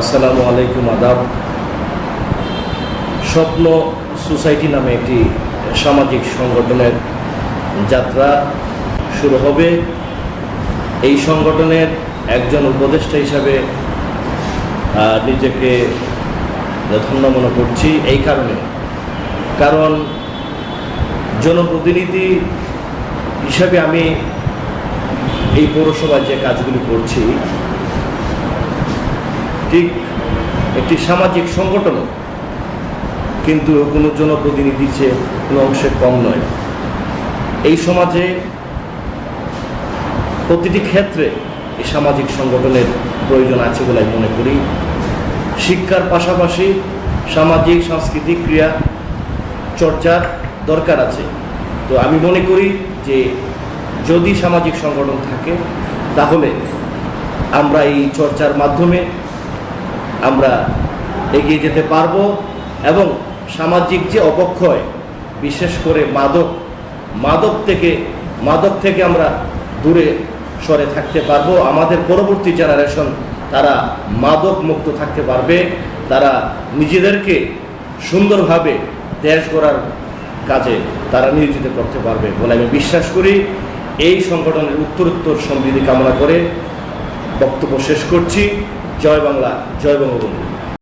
আসসালামু আলাইকুম, আদাব। স্বপ্ন সোসাইটি নামে একটি সামাজিক সংগঠনের যাত্রা শুরু হবে। এই সংগঠনের একজন উপদেষ্টা হিসাবে নিজেকে ধন্য মনে করছি এই কারণে। কারণ জনপ্রতিনিধি হিসাবে আমি এই পৌরসভায় যে কাজগুলি করছি ঠিক একটি সামাজিক সংগঠন। কিন্তু কোনো জনপ্রতিনিধির চেয়ে কোনো অংশে কম নয়। এই সমাজে প্রতিটি ক্ষেত্রে এই সামাজিক সংগঠনের প্রয়োজন আছে বলে মনে করি। শিক্ষার পাশাপাশি সামাজিক, সাংস্কৃতিক ক্রিয়া চর্চার দরকার আছে। তো আমি মনে করি যে যদি সামাজিক সংগঠন থাকে, তাহলে আমরা এই চর্চার মাধ্যমে আমরা এগিয়ে যেতে পারব এবং সামাজিক যে অবক্ষয়, বিশেষ করে মাদক মাদক থেকে মাদক থেকে আমরা দূরে সরে থাকতে পারব। আমাদের পরবর্তী জেনারেশন তারা মাদক মুক্ত থাকতে পারবে। তারা নিজেদেরকে সুন্দরভাবে দেশ গড়ার কাজে তারা নিয়োজিত করতে পারবে বলে আমি বিশ্বাস করি। এই সংগঠনের উত্তরোত্তর সমৃদ্ধি কামনা করে বক্তব্য শেষ করছি। জয় বাংলা জয় বঙ্গবন্ধু।